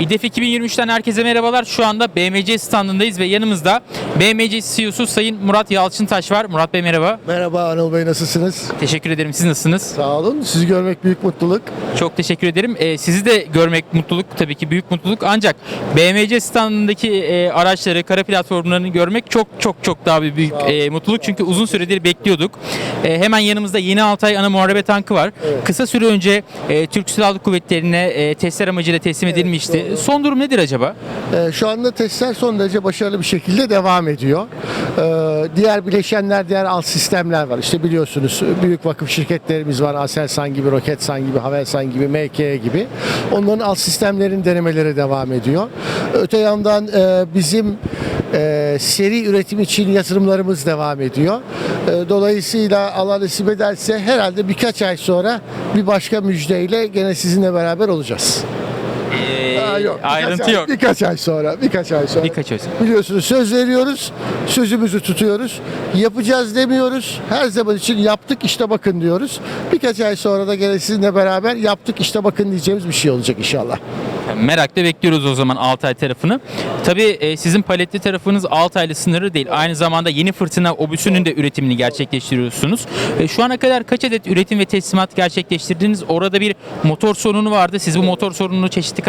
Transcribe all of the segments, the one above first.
İDEF 2023'ten herkese merhabalar. Şu anda BMC standındayız ve yanımızda BMC CEO'su Sayın Murat Yalçıntaş var. Murat Bey merhaba. Merhaba Anıl Bey nasılsınız? Teşekkür ederim. Siz nasılsınız? Sağ olun. Sizi görmek büyük mutluluk. Çok teşekkür ederim. Ee, sizi de görmek mutluluk tabii ki büyük mutluluk. Ancak BMC standındaki e, araçları, kara platformlarını görmek çok çok çok daha bir büyük e, mutluluk. Çünkü uzun süredir bekliyorduk. E, hemen yanımızda yeni Altay ana muharebe tankı var. Kısa süre önce e, Türk Silahlı Kuvvetleri'ne e, testler amacıyla teslim edilmişti. doğru. Son durum nedir acaba? Ee, şu anda testler son derece başarılı bir şekilde devam ediyor. Ee, diğer bileşenler, diğer alt sistemler var. İşte biliyorsunuz büyük vakıf şirketlerimiz var. Aselsan gibi, Roketsan gibi, Havelsan gibi, MK gibi. Onların alt sistemlerin denemeleri devam ediyor. Öte yandan e, bizim e, seri üretim için yatırımlarımız devam ediyor. E, dolayısıyla Allah nasip ederse herhalde birkaç ay sonra bir başka müjdeyle gene sizinle beraber olacağız. Aa, yok. Birkaç ayrıntı ay- yok. Birkaç ay sonra, birkaç ay sonra. Birkaç ay. Biliyorsunuz söz veriyoruz, sözümüzü tutuyoruz. Yapacağız demiyoruz. Her zaman için yaptık işte bakın diyoruz. Birkaç ay sonra da gene sizinle beraber yaptık işte bakın diyeceğimiz bir şey olacak inşallah. Merakla bekliyoruz o zaman Altay tarafını. Tabii e, sizin paletli tarafınız Altay'la sınırlı değil. Aynı zamanda yeni fırtına obüsünün de üretimini gerçekleştiriyorsunuz. E, şu ana kadar kaç adet üretim ve teslimat gerçekleştirdiniz? Orada bir motor sorunu vardı. Siz bu motor sorununu çeşitli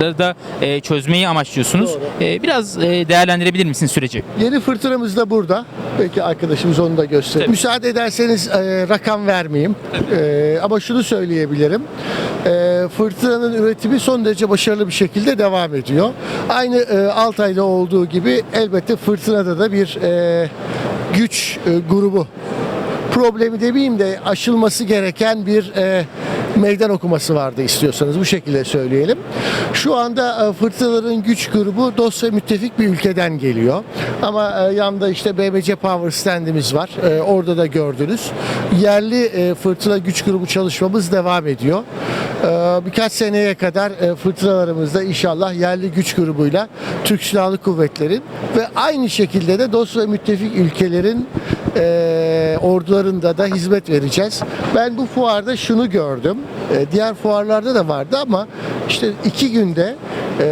kanallarda da e, çözmeyi amaçlıyorsunuz. E, biraz e, değerlendirebilir misiniz süreci? Yeni fırtınamız da burada. Belki arkadaşımız onu da gösterir. Tabii. Müsaade ederseniz e, rakam vermeyeyim. E, ama şunu söyleyebilirim. E, fırtınanın üretimi son derece başarılı bir şekilde devam ediyor. Aynı e, Altay'da olduğu gibi elbette fırtınada da bir e, güç e, grubu problemi demeyeyim de aşılması gereken bir e, meydan okuması vardı istiyorsanız bu şekilde söyleyelim. Şu anda e, fırtınaların güç grubu dost ve müttefik bir ülkeden geliyor. Ama e, yanında işte BBC Power standimiz var. E, orada da gördünüz. Yerli fırtına güç grubu çalışmamız devam ediyor. Birkaç seneye kadar fırtınalarımızda inşallah yerli güç grubuyla Türk Silahlı Kuvvetleri'nin ve aynı şekilde de dost ve müttefik ülkelerin e, ordularında da hizmet vereceğiz. Ben bu fuarda şunu gördüm. E, diğer fuarlarda da vardı ama işte iki günde e,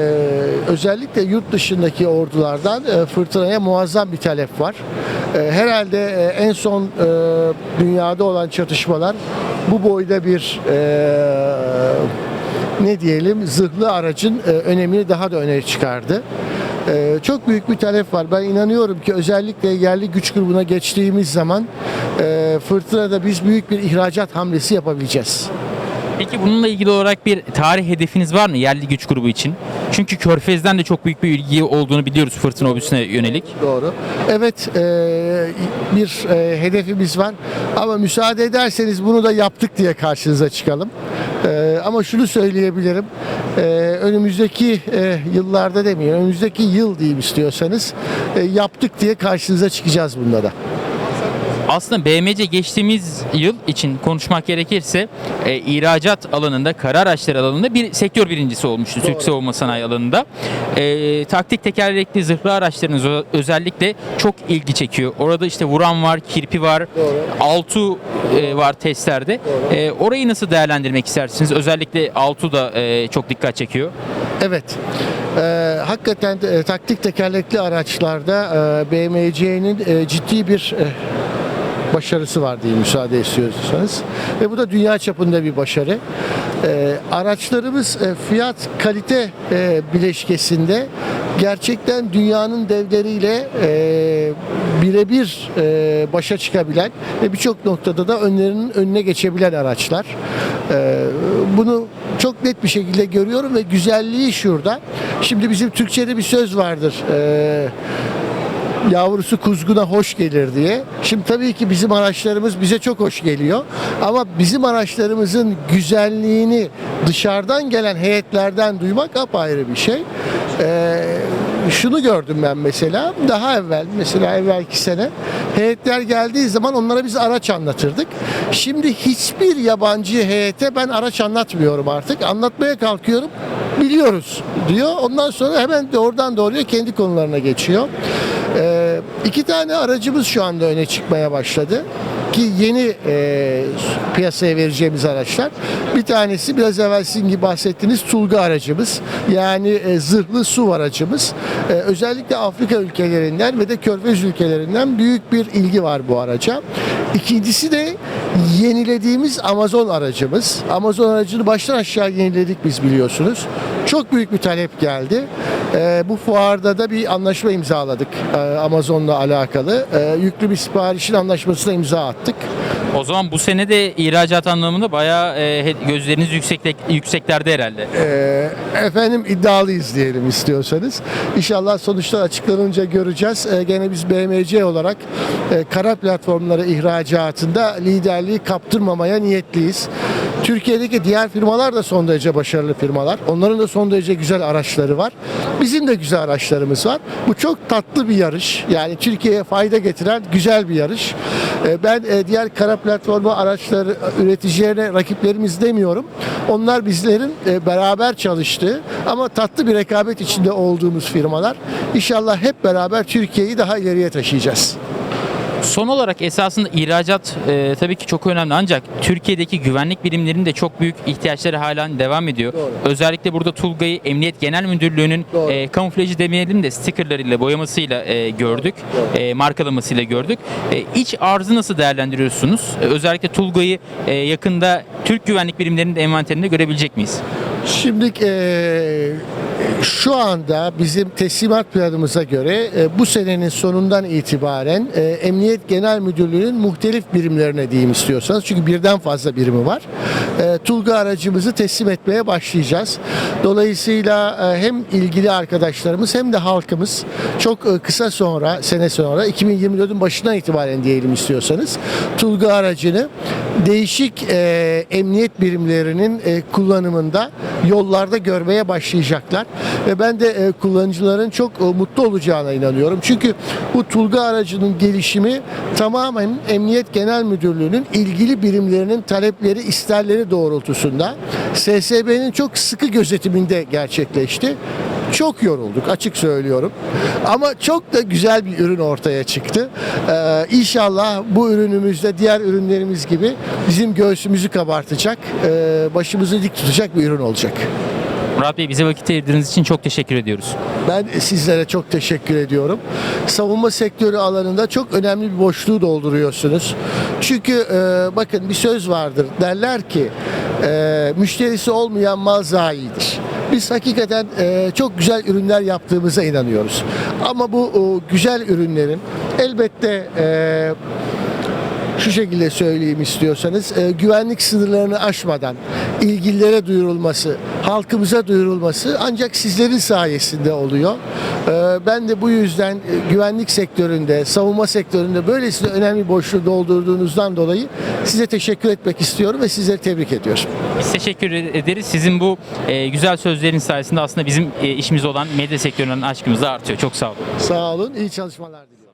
özellikle yurt dışındaki ordulardan e, fırtınaya muazzam bir talep var. E, herhalde e, en son e, dünyada olan çatışmalar bu boyda bir e, ne diyelim zırhlı aracın e, önemini daha da öne çıkardı. E, çok büyük bir talep var. Ben inanıyorum ki özellikle yerli güç grubuna geçtiğimiz zaman e, fırtınada biz büyük bir ihracat hamlesi yapabileceğiz. Peki bununla ilgili olarak bir tarih hedefiniz var mı yerli güç grubu için? Çünkü Körfez'den de çok büyük bir ilgi olduğunu biliyoruz fırtına obüsüne yönelik. Doğru. Evet e, bir e, hedefimiz var ama müsaade ederseniz bunu da yaptık diye karşınıza çıkalım. E, ama şunu söyleyebilirim. E, önümüzdeki e, yıllarda demeyeyim, önümüzdeki yıl diyeyim istiyorsanız e, yaptık diye karşınıza çıkacağız bunda da. Aslında BMC geçtiğimiz yıl için konuşmak gerekirse e, ihracat alanında, kara araçları alanında bir sektör birincisi olmuştu Türk savunma sanayi alanında. E, taktik tekerlekli zırhlı araçlarınız ö- özellikle çok ilgi çekiyor. Orada işte vuran var, kirpi var, altu e, var testlerde. E, orayı nasıl değerlendirmek istersiniz? Özellikle altu da e, çok dikkat çekiyor. Evet. Ee, hakikaten e, taktik tekerlekli araçlarda e, BMC'nin e, ciddi bir e, başarısı var diye müsaade istiyorsanız. Ve bu da dünya çapında bir başarı. Ee, araçlarımız e, fiyat kalite e, bileşkesinde gerçekten dünyanın devleriyle e, birebir e, başa çıkabilen ve birçok noktada da önlerinin önüne geçebilen araçlar. Ee, bunu çok net bir şekilde görüyorum ve güzelliği şurada. Şimdi bizim Türkçe'de bir söz vardır. Ee, yavrusu kuzguna hoş gelir diye. Şimdi tabii ki bizim araçlarımız bize çok hoş geliyor. Ama bizim araçlarımızın güzelliğini dışarıdan gelen heyetlerden duymak apayrı bir şey. Ee, şunu gördüm ben mesela daha evvel mesela evvelki sene heyetler geldiği zaman onlara biz araç anlatırdık. Şimdi hiçbir yabancı heyete ben araç anlatmıyorum artık. Anlatmaya kalkıyorum biliyoruz diyor. Ondan sonra hemen de oradan doğruya kendi konularına geçiyor. Ee, iki tane aracımız şu anda öne çıkmaya başladı ki yeni e, piyasaya vereceğimiz araçlar. Bir tanesi biraz evvel sizin gibi bahsettiğiniz Tulga aracımız. Yani e, zırhlı su aracımız. E, özellikle Afrika ülkelerinden ve de Körfez ülkelerinden büyük bir ilgi var bu araca. İkincisi de yenilediğimiz Amazon aracımız. Amazon aracını baştan aşağı yeniledik biz biliyorsunuz. Çok büyük bir talep geldi. E, bu fuarda da bir anlaşma imzaladık e, Amazon'la alakalı. E, yüklü bir siparişin anlaşmasına imza attık. O zaman bu sene de ihracat anlamında bayağı e, gözleriniz yüksekte, yükseklerde herhalde. E, efendim iddialıyız diyelim istiyorsanız. İnşallah sonuçlar açıklanınca göreceğiz. E, gene biz BMC olarak e, kara platformları ihracatında liderliği kaptırmamaya niyetliyiz. Türkiye'deki diğer firmalar da son derece başarılı firmalar. Onların da son derece güzel araçları var. Bizim de güzel araçlarımız var. Bu çok tatlı bir yarış. Yani Türkiye'ye fayda getiren güzel bir yarış. E, Ben e, diğer kara platformu araçları üreticilerine rakiplerimiz demiyorum. Onlar bizlerin e, beraber çalıştığı ama tatlı bir rekabet içinde olduğumuz firmalar. İnşallah hep beraber Türkiye'yi daha ileriye taşıyacağız. Son olarak esasında ihracat e, tabii ki çok önemli ancak Türkiye'deki güvenlik birimlerinin de çok büyük ihtiyaçları hala devam ediyor. Doğru. Özellikle burada Tulga'yı Emniyet Genel Müdürlüğü'nün Doğru. e, kamuflajı demeyelim de stickerlarıyla boyamasıyla e, gördük. E, markalamasıyla gördük. E, iç arzı nasıl değerlendiriyorsunuz? E, özellikle Tulga'yı e, yakında Türk güvenlik birimlerinin de envanterinde görebilecek miyiz? Şimdi eee, şu anda bizim teslimat planımıza göre e, bu senenin sonundan itibaren e, Emniyet Genel Müdürlüğü'nün muhtelif birimlerine diyeyim istiyorsanız. Çünkü birden fazla birimi var. E, Tulga aracımızı teslim etmeye başlayacağız. Dolayısıyla e, hem ilgili arkadaşlarımız hem de halkımız çok e, kısa sonra, sene sonra 2024'ün başından itibaren diyelim istiyorsanız Tulga aracını değişik e, emniyet birimlerinin e, kullanımında yollarda görmeye başlayacaklar. Ve ben de e, kullanıcıların çok e, mutlu olacağına inanıyorum. Çünkü bu Tulga aracının gelişimi tamamen Emniyet Genel Müdürlüğü'nün ilgili birimlerinin talepleri, isterleri doğrultusunda SSB'nin çok sıkı gözetiminde gerçekleşti. Çok yorulduk açık söylüyorum. Ama çok da güzel bir ürün ortaya çıktı. Ee, inşallah bu ürünümüzde diğer ürünlerimiz gibi bizim göğsümüzü kabartacak, e, başımızı dik tutacak bir ürün olacak. Murat Bey bize vakit ayırdığınız için çok teşekkür ediyoruz. Ben sizlere çok teşekkür ediyorum. Savunma sektörü alanında çok önemli bir boşluğu dolduruyorsunuz. Çünkü e, bakın bir söz vardır. Derler ki e, müşterisi olmayan mal zayidir. Biz hakikaten e, çok güzel ürünler yaptığımıza inanıyoruz. Ama bu o, güzel ürünlerin elbette e, şu şekilde söyleyeyim istiyorsanız e, güvenlik sınırlarını aşmadan ilgililere duyurulması, halkımıza duyurulması ancak sizlerin sayesinde oluyor. E, ben de bu yüzden e, güvenlik sektöründe, savunma sektöründe böylesine önemli boşluğu doldurduğunuzdan dolayı size teşekkür etmek istiyorum ve sizleri tebrik ediyorum. Biz teşekkür ederiz. Sizin bu e, güzel sözlerin sayesinde aslında bizim e, işimiz olan medya sektörünün aşkımız da artıyor. Çok sağ olun. Sağ olun, iyi çalışmalar diliyorum.